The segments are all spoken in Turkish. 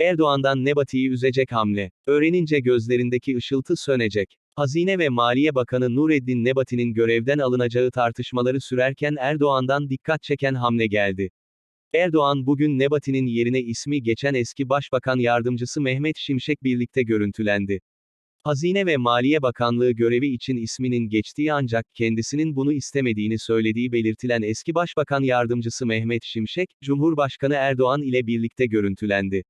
Erdoğan'dan Nebati'yi üzecek hamle. Öğrenince gözlerindeki ışıltı sönecek. Hazine ve Maliye Bakanı Nureddin Nebati'nin görevden alınacağı tartışmaları sürerken Erdoğan'dan dikkat çeken hamle geldi. Erdoğan bugün Nebati'nin yerine ismi geçen eski Başbakan Yardımcısı Mehmet Şimşek birlikte görüntülendi. Hazine ve Maliye Bakanlığı görevi için isminin geçtiği ancak kendisinin bunu istemediğini söylediği belirtilen eski Başbakan Yardımcısı Mehmet Şimşek, Cumhurbaşkanı Erdoğan ile birlikte görüntülendi.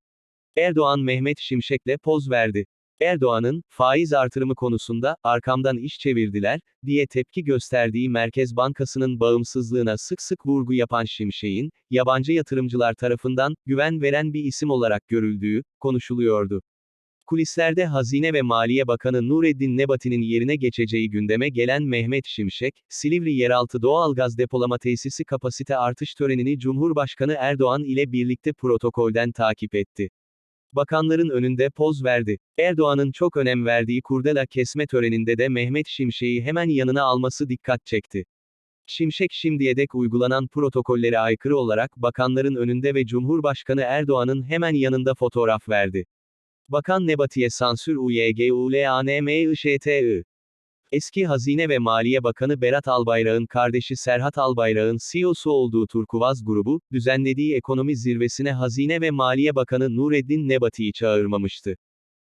Erdoğan Mehmet Şimşek'le poz verdi. Erdoğan'ın, faiz artırımı konusunda, arkamdan iş çevirdiler, diye tepki gösterdiği Merkez Bankası'nın bağımsızlığına sık sık vurgu yapan Şimşek'in, yabancı yatırımcılar tarafından, güven veren bir isim olarak görüldüğü, konuşuluyordu. Kulislerde Hazine ve Maliye Bakanı Nureddin Nebati'nin yerine geçeceği gündeme gelen Mehmet Şimşek, Silivri Yeraltı Doğalgaz Depolama Tesisi kapasite artış törenini Cumhurbaşkanı Erdoğan ile birlikte protokolden takip etti. Bakanların önünde poz verdi. Erdoğan'ın çok önem verdiği kurdela kesme töreninde de Mehmet Şimşek'i hemen yanına alması dikkat çekti. Şimşek şimdiye dek uygulanan protokollere aykırı olarak bakanların önünde ve Cumhurbaşkanı Erdoğan'ın hemen yanında fotoğraf verdi. Bakan Nebati'ye sansür UYGULANMIŞTI. Eski Hazine ve Maliye Bakanı Berat Albayrak'ın kardeşi Serhat Albayrak'ın CEO'su olduğu Turkuvaz grubu, düzenlediği ekonomi zirvesine Hazine ve Maliye Bakanı Nureddin Nebati'yi çağırmamıştı.